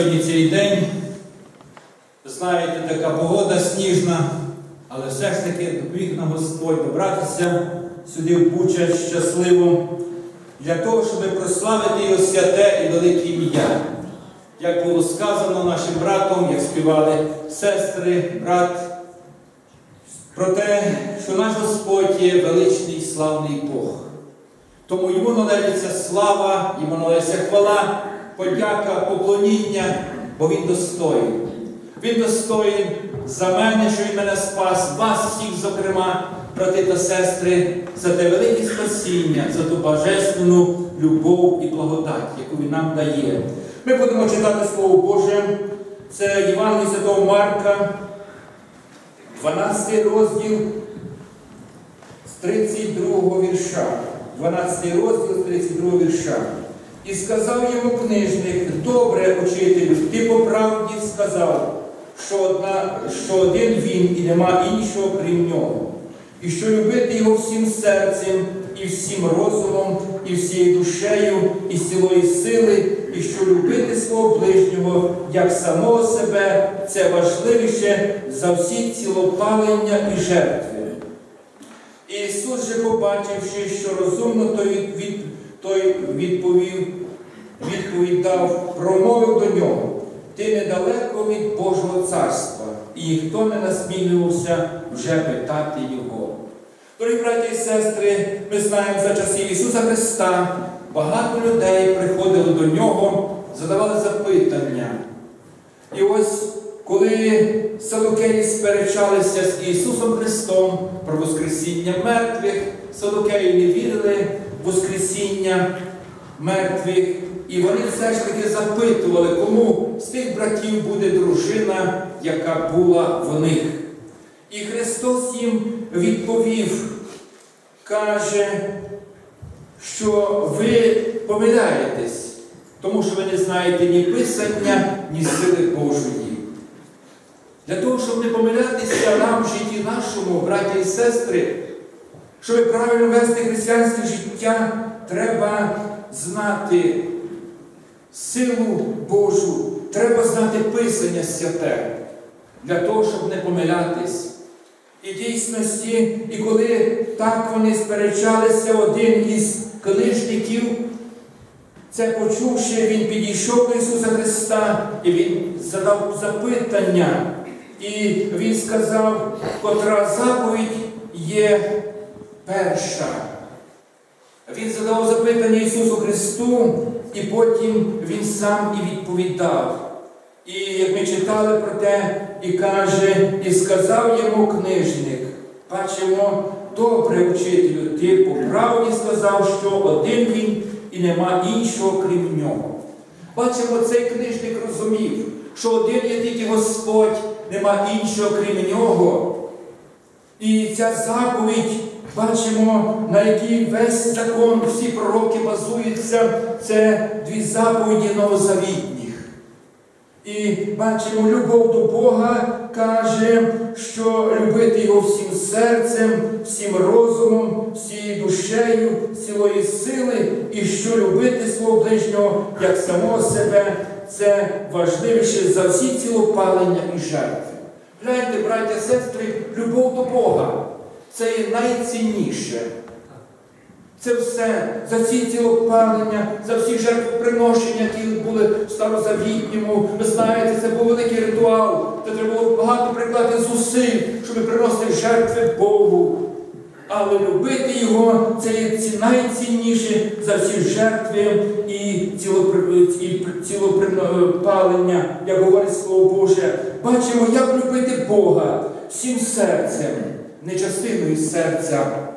Сьогодні цей день, знаєте, така погода сніжна, але все ж таки допоміг нам Господь добратися сюди в Буча щасливо, для того, щоб прославити його святе і велике ім'я. Як було сказано нашим братом, як співали сестри, брат, про те, що наш Господь є величний славний Бог. Тому йому належиться слава, йому належиться хвала, подяка, поклоніння, бо він достоїн. Він достоїн за мене, що він мене спас, вас всіх, зокрема, брати та сестри, за те велике спасіння, за ту божественну любов і благодать, яку він нам дає. Ми будемо читати Слово Боже. Це Євангеліє Святого Марка, 12 розділ з 32 вірша. 12 розділ з 32 вірша. І сказав йому книжник, добре, учителю, ти по правді сказав, що, одна, що один він і нема іншого крім нього, і що любити його всім серцем, і всім розумом, і всією душею, і цілої сили, і що любити свого ближнього як самого себе, це важливіше за всі цілопалення і жертви. Ісус же, побачивши, що розумно, від, від, той відповів, відповідь дав, промовив до нього, ти недалеко від Божого царства, і ніхто не насмілювався вже питати Його. Дорогі браті і сестри, ми знаємо за часів Ісуса Христа, багато людей приходили до Нього, задавали запитання. І ось коли Садокеї сперечалися з Ісусом Христом про Воскресіння мертвих, Садокеї не вірили Воскресіння мертвих, і вони все ж таки запитували, кому з тих братів буде дружина, яка була в них. І Христос їм відповів, каже, що ви помиляєтесь, тому що ви не знаєте ні Писання, ні сили Божої. Для того, щоб не помилятися нам в житті нашому, браті і сестри, щоб правильно вести християнське життя, треба знати силу Божу, треба знати Писання святе, для того, щоб не помилятись. І дійсності, і коли так вони сперечалися, один із книжників, це почувши, він підійшов до Ісуса Христа і він задав запитання. І він сказав, котра заповідь є перша. Він задав запитання Ісусу Христу, і потім Він сам і відповідав. І як ми читали про те, і каже, і сказав йому книжник, бачимо, добре учителю, ти по правді сказав, що один він і нема іншого крім нього. Бачимо, цей книжник розумів, що один є тільки Господь, нема іншого крім нього. І ця заповідь, бачимо, на якій весь закон, всі пророки базуються, це дві заповіді новозавітніх. І бачимо, любов до Бога каже, що любити його всім серцем, всім розумом, всією душею, цілої сили, і що любити свого ближнього як самого себе, це важливіше за всі цілопалення і жертви. Гляньте, браття сестри, любов до Бога це є найцінніше. Це все за ці цілопалення, за всі жертвоприношення, які були в старозавітньому. Ви знаєте, це був великий ритуал, де треба було багато прикладати зусиль, щоб приносити жертви Богу. Але любити його це є ці- найцінніше за всі жертви і цілопалення, як говорить Слово Боже. Бачимо, як любити Бога всім серцем, не частиною серця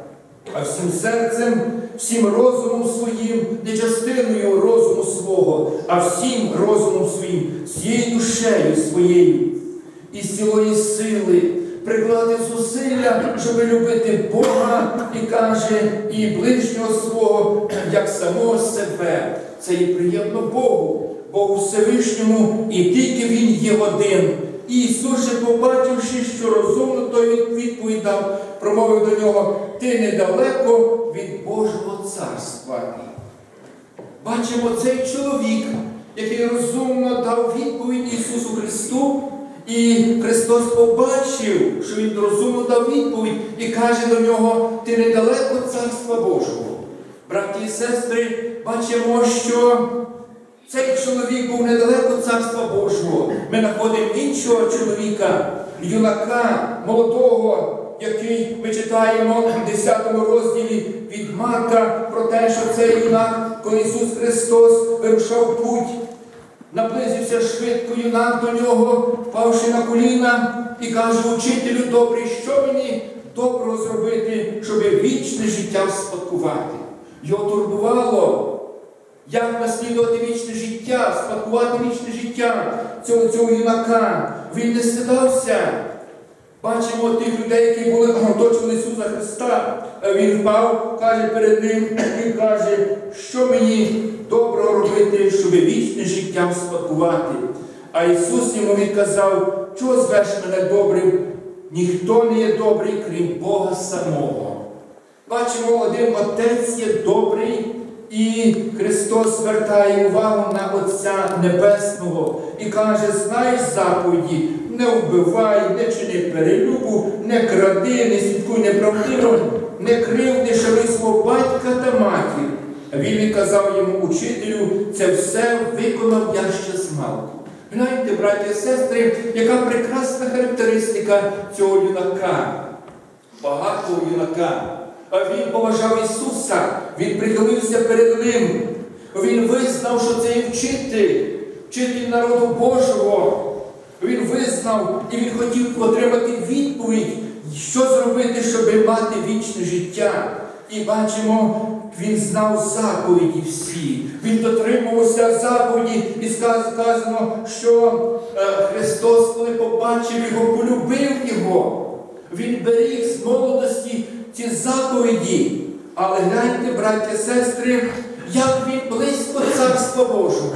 а всім серцем, всім розумом своїм, не частиною розуму свого, а всім розумом своїм, всією душею своєю і з цілої сили прикладати зусилля, щоб любити Бога і каже, і ближнього свого, як самого себе. Це є приємно Богу, Богу Всевишньому, і тільки Він є один. Ісус же, побачивши, що розумно, той відповідав, промовив до нього, ти недалеко від Божого царства. Бачимо цей чоловік, який розумно дав відповідь. Ісусу Христу, І Христос побачив, що він розумно дав відповідь і каже до нього: ти недалеко Царства Божого. Браті і сестри, бачимо, що цей чоловік був недалеко Царства Божого. Ми знаходимо іншого чоловіка, юнака, молодого, який ми читаємо в 10 розділі від Марка про те, що цей юнак, коли Ісус Христос вирушав путь, наблизився швидко юнак до нього, впавши на коліна, і каже, учителю добрий, що мені доброго зробити, щоб вічне життя вспадкувати. Його турбувало, як наслідувати вічне життя, спадкувати вічне життя цього, цього юнака. Він не стидався. Бачимо тих людей, які були оточували Ісуса Христа. Він впав, каже перед ним, він каже, що мені доброго робити, щоб вічне життя спадкувати. А Ісус йому відказав, чого звеш мене добрим? Ніхто не є добрий, крім Бога самого. Бачимо, один Отець є добрий, і Христос звертає увагу на Отця Небесного і каже, знаєш заповіді, не вбивай, не чини перелюбу, не кради, не слідкуй неправдиво, не кривди, шари свого батька та матір. А Він відказав йому учителю, це все виконав я ще змалку. Гляньте, браті і сестри, яка прекрасна характеристика цього юнака, багатого юнака. А Він поважав Ісуса, Він прихилився перед Ним. Він визнав, що це є вчитель, вчитель народу Божого. Він визнав і він хотів отримати відповідь, що зробити, щоб мати вічне життя. І бачимо, він знав заповіді всі. Він дотримувався заповіді, і сказано, що е, Христос, коли побачив його, полюбив його. Він беріг з молодості ці заповіді. Але гляньте, браття сестри, як він близько Царства Божого.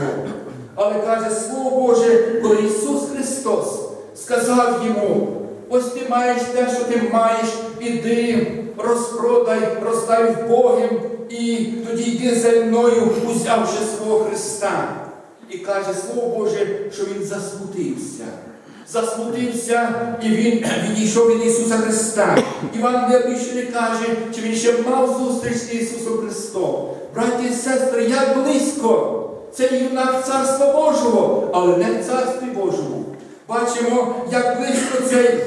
Але каже Слово Боже, коли Ісус Христос сказав йому, ось ти маєш те, що ти маєш, іди, розпродай, роздай в Богом, і тоді йди за мною, узявши свого Христа. І каже Слово Боже, що він засмутився. Засмутився і він відійшов від Ісуса Христа. Іван більше не каже, чи він ще мав зустріч з Ісусом Христом. Браті і сестри, як близько цей юнак Царства Божого, але не в Царстві Божому. Бачимо, як близько цей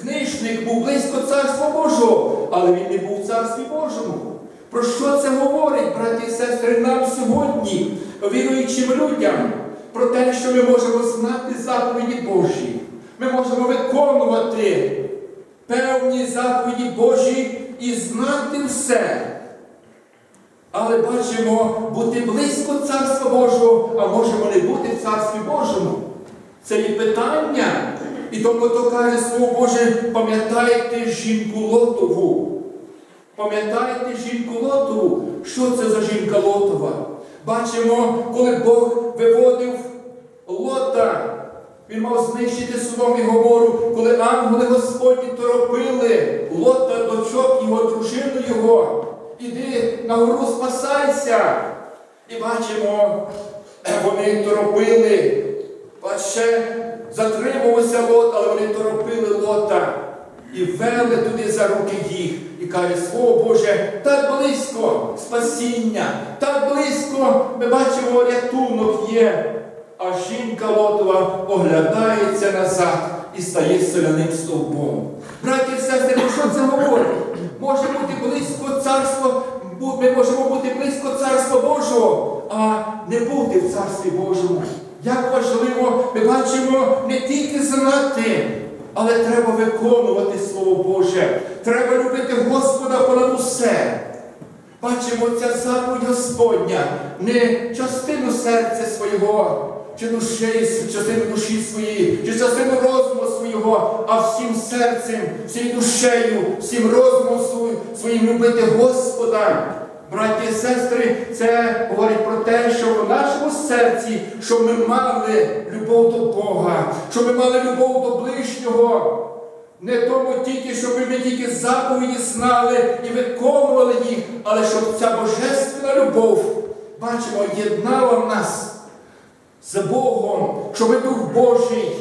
книжник був близько Царства Божого, але він не був в Царстві Божому. Про що це говорить, браті і сестри, нам сьогодні, віруючим людям, про те, що ми можемо знати заповіді Божі. Ми можемо виконувати певні заповіді Божі і знати все. Але бачимо, бути близько Царства Божого, а можемо не бути в Царстві Божому. Це є питання. І тому то каже Слово Боже, пам'ятайте жінку Лотову. Пам'ятаєте жінку Лотову? Що це за жінка Лотова? Бачимо, коли Бог виводив Лота, він мав знищити Содом і Гомору, коли ангели Господні торопили Лота, дочок його, дружину його. Іди на гору спасайся. І бачимо, вони торопили, а ще затримувався Лот, але вони торопили Лота і вели туди за руки їх. І каже, Слово Боже, так близько спасіння, так близько ми бачимо, рятунок є. А жінка Лотова оглядається назад і стає селяним стовбом. Браті і сестри, про що це говорить? Може бути близько царства, бу- ми можемо бути близько царства Божого, а не бути в царстві Божому. Як важливо, ми бачимо не тільки знати, але треба виконувати Слово Боже. Треба любити Господа понад усе. Бачимо, ця заповідь Господня не частину серця свого, чи душі, частину душі своєї, чи частину розуму свого, а всім серцем, всією душею, всім розумом своїм любити Господа. Браті і сестри, це говорить про те, що в нашому серці, що ми мали любов до Бога, що ми мали любов до ближнього. Не тому тільки, щоб ми тільки заповіді знали і виконували їх, але щоб ця божественна любов, бачимо, єднала нас з Богом, щоб Дух Божий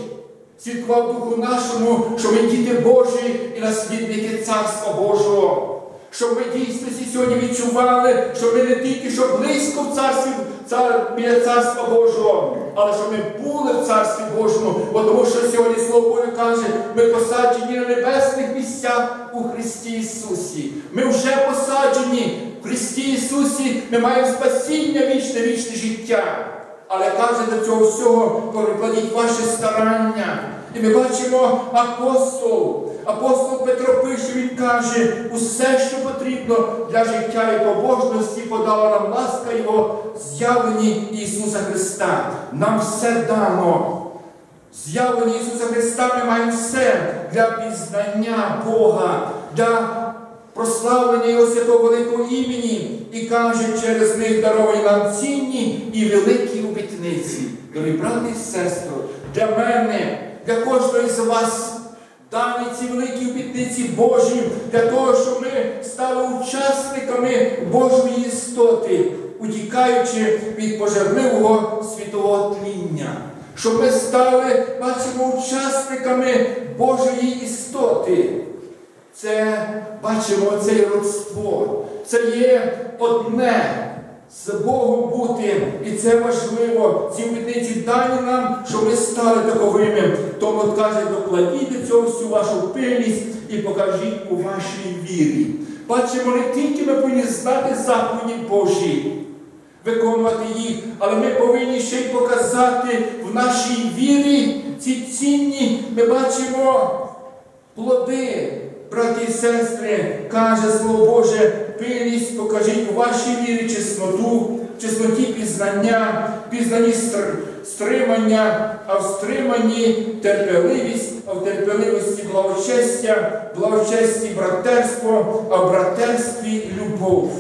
свідкував духу нашому, що ми діти Божі і наслідники Царства Божого. Щоб ми дійсно сьогодні відчували, що ми не тільки що близько в царстві цар, біля царства Божого, але що ми були в царстві Божому, бо тому що сьогодні Слово Боже каже, ми посаджені на небесних місцях у Христі Ісусі. Ми вже посаджені в Христі Ісусі, ми маємо спасіння вічне, вічне життя. Але каже до цього всього, прикладіть ваші старання. І ми бачимо апостол. Апостол Петро пише, він каже, усе, що потрібно для життя і побожності, подала нам ласка Його з'явлені Ісуса Христа. Нам все дано. З'явлені Ісуса Христа ми маємо все для пізнання Бога, для прославлення Його святого великого імені і каже, через них даровані нам цінні і великі обітниці. Дорогі брати і сестри, для мене, для кожного з вас дані ці великі обітниці Божі, для того, щоб ми стали учасниками Божої істоти, утікаючи від пожерливого світового тління. Щоб ми стали, бачимо, учасниками Божої істоти. Це бачимо це є родство. Це є одне з Богом бути. І це важливо. Ці обітниці дані нам, щоб ми стали таковими. Тому каже, докладіть до цього всю вашу пильність і покажіть у вашій вірі. Бачимо, не тільки ми повинні знати заповіді Божі, виконувати їх, але ми повинні ще й показати в нашій вірі ці цінні, ми бачимо плоди, браті і сестри, каже Слово Боже, пильність покажіть у вашій вірі чесноту, чесноті пізнання, пізнанні стримання, а в стриманні терпеливість, а в терпеливості благочестя, благочесті братерство, а в братерстві любов.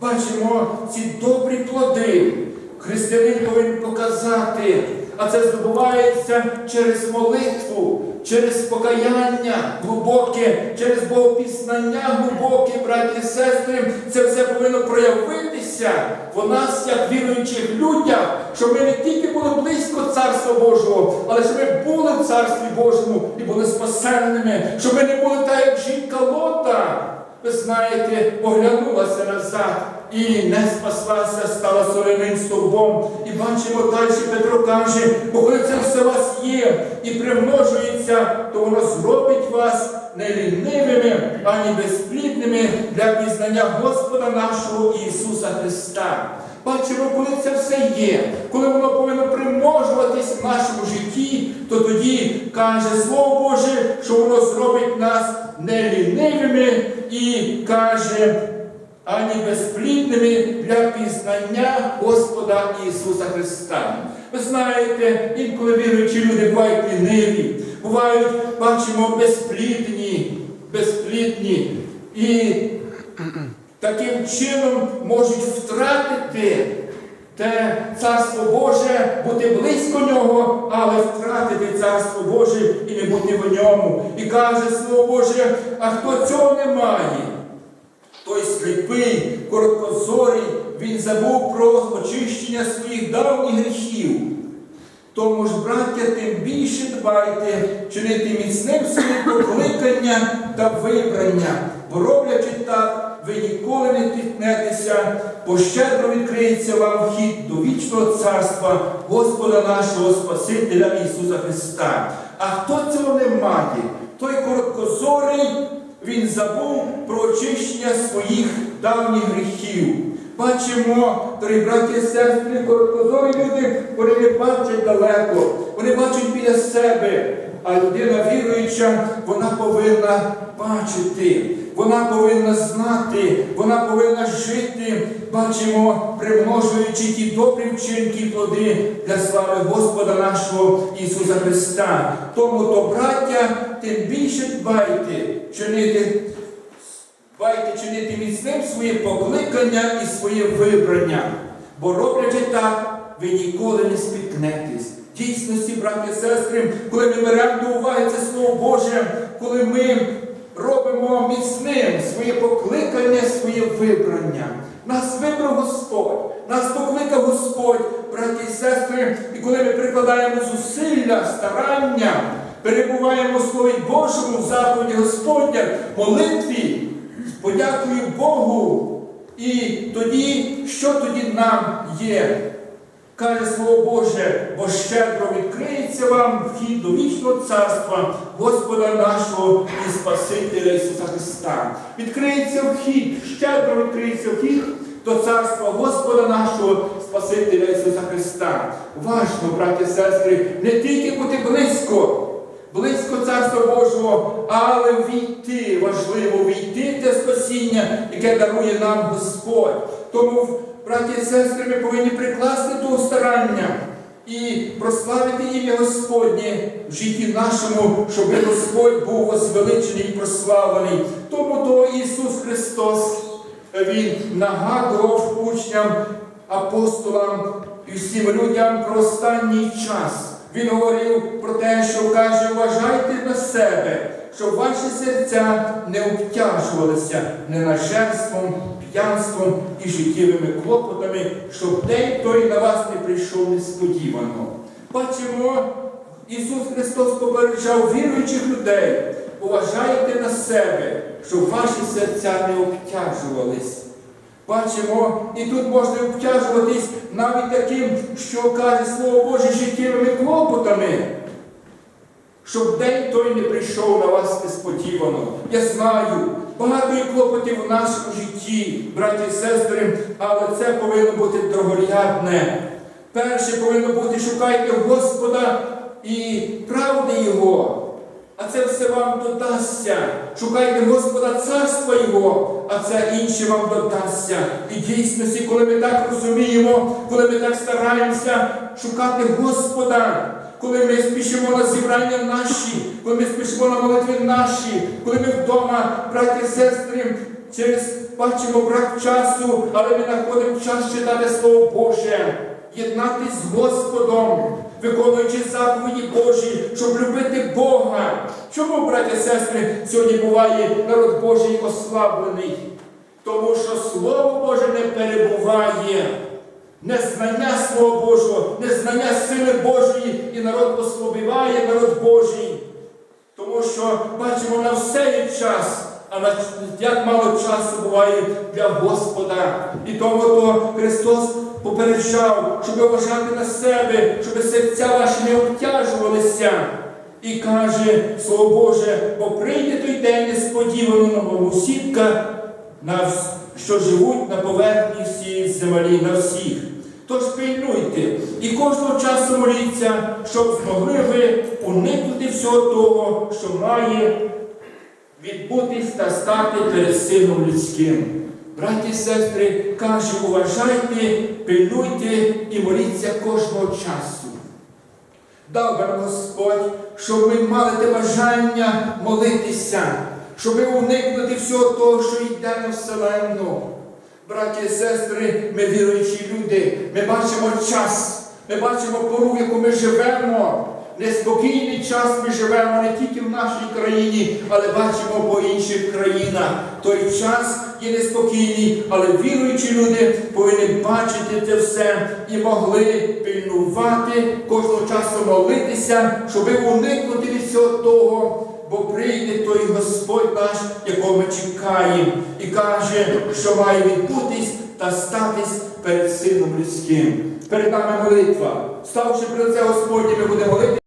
Бачимо ці добрі плоди. Християнин повинен показати, а це здобувається через молитву, через покаяння глибоке, через богопізнання глибоке, браті і сестри. Це все повинно проявитися в нас, як віруючих людях, щоб ми не тільки були близько Царства Божого, але щоб ми були в Царстві Божому і були спасенними, щоб ми не були так, як жінка Лота ви знаєте, оглянулася назад і не спаслася, стала соляним стовбом. І бачимо далі, Петро каже, бо коли це все у вас є і примножується, то воно зробить вас не лінивими, ані безплідними для пізнання Господа нашого Ісуса Христа. Бачимо, коли це все є, коли воно повинно примножуватись в нашому житті, то тоді каже Слово Боже, що воно зробить нас не лінивими і каже, ані безплідними для пізнання Господа Ісуса Христа. Ви знаєте, інколи віруючі люди бувають ліниві, бувають, бачимо, безплідні, безплідні. І таким чином можуть втратити те царство Боже, бути близько нього, але втратити царство Боже і не бути в ньому. І каже Слово Боже, а хто цього не має? Той сліпий, короткозорий, він забув про очищення своїх давніх гріхів. Тому ж, браття, тим більше дбайте чинити міцним своє покликання та вибрання, бо роблячи так, ви ніколи не тітнетеся, бо щедро відкриється вам вхід до вічного царства Господа нашого Спасителя Ісуса Христа. А хто цього не має, той короткозорий, він забув про очищення своїх давніх гріхів. Бачимо, дорогі браті і сестри, короткозорі люди, вони не бачать далеко, вони бачать біля себе. А людина віруюча, вона повинна бачити, вона повинна знати, вона повинна жити, бачимо, примножуючи ті добрі вчинки плоди для слави Господа нашого Ісуса Христа. Тому то, браття, тим більше дбайте чинити Дбайте чинити міцним своє покликання і своє вибрання, бо роблячи так, ви ніколи не спіткнетесь. Дійсності, браті і сестри, коли ми беремо до уваги це Слово Боже, коли ми робимо міцним своє покликання, своє вибрання. Нас вибрав Господь, нас покликав Господь, браті і сестри, і коли ми прикладаємо зусилля, старання, перебуваємо в Слові Божому, в заповіді Господня, молитві, подякую Богу. І тоді, що тоді нам є? Каже Слово Боже, бо щедро відкриється вам вхід до вічного царства Господа нашого і Спасителя Ісуса Христа. Відкриється вхід, щедро відкриється вхід до царства Господа нашого Спасителя Ісуса Христа. Важно, браті сестри, не тільки бути близько, близько Царства Божого, але війти, важливо війти те спасіння, яке дарує нам Господь. Тому, браті і сестри, ми повинні прикласти того старання і прославити ім'я Господнє в житті нашому, щоб Господь був возвеличений і прославлений. Тому то Ісус Христос Він нагадував учням, апостолам і всім людям про останній час. Він говорив про те, що каже, вважайте на себе, щоб ваші серця не обтяжувалися ненажерством, п'янством і життєвими клопотами, щоб день той на вас не прийшов несподівано. Бачимо, Ісус Христос попереджав віруючих людей, уважайте на себе, щоб ваші серця не обтяжувались. Бачимо, і тут можна обтяжуватись навіть таким, що каже Слово Боже життєвими клопотами, щоб день той не прийшов на вас несподівано. Я знаю, багато є клопотів у нашому житті, браті і сестри, але це повинно бути дорогорядне. Перше повинно бути шукайте Господа і правди Його. А це все вам додасться. Шукайте Господа царства Його, а це інше вам додасться. І дійсності, коли ми так розуміємо, коли ми так стараємося шукати Господа, коли ми спішимо на зібрання наші, коли ми спішимо на молитви наші, коли ми вдома, браті і сестри, через бачимо брак часу, але ми знаходимо час читати Слово Боже, єднатись з Господом виконуючи заповіді Божі, щоб любити Бога. Чому, браті і сестри, сьогодні буває народ Божий ослаблений? Тому що Слово Боже не перебуває. Незнання Слова Божого, незнання сили Божої, і народ ослабіває народ Божий. Тому що бачимо на все є час, а як мало часу буває для Господа. І тому то Христос попереджав, щоб вважати на себе, щоб серця ваші не обтяжувалися. І каже, Слово Боже, бо прийде той день несподівано на мову сітка, на, вс- що живуть на поверхні всієї землі, на всіх. Тож пильнуйте і кожного часу моліться, щоб змогли ви уникнути всього того, що має відбутись та стати перед сином людським. Браті і сестри, каже, уважайте, пильнуйте і моліться кожного часу. Дав нам Господь, щоб ми мали те бажання молитися, щоб уникнути всього того, що йде на вселенну. Браті і сестри, ми віруючі люди, ми бачимо час, ми бачимо пору, в яку ми живемо. Неспокійний час ми живемо не тільки в нашій країні, але бачимо по інших країнах. Той час є неспокійний, але віруючі люди повинні бачити це все і могли пильнувати кожного часу молитися, щоб уникнути від всього того. Бо прийде той Господь наш, якого ми чекаємо, і каже, що має відбутись та статись перед Сином людським. Перед нами молитва. Ставши при це Господнє, ми будемо молити.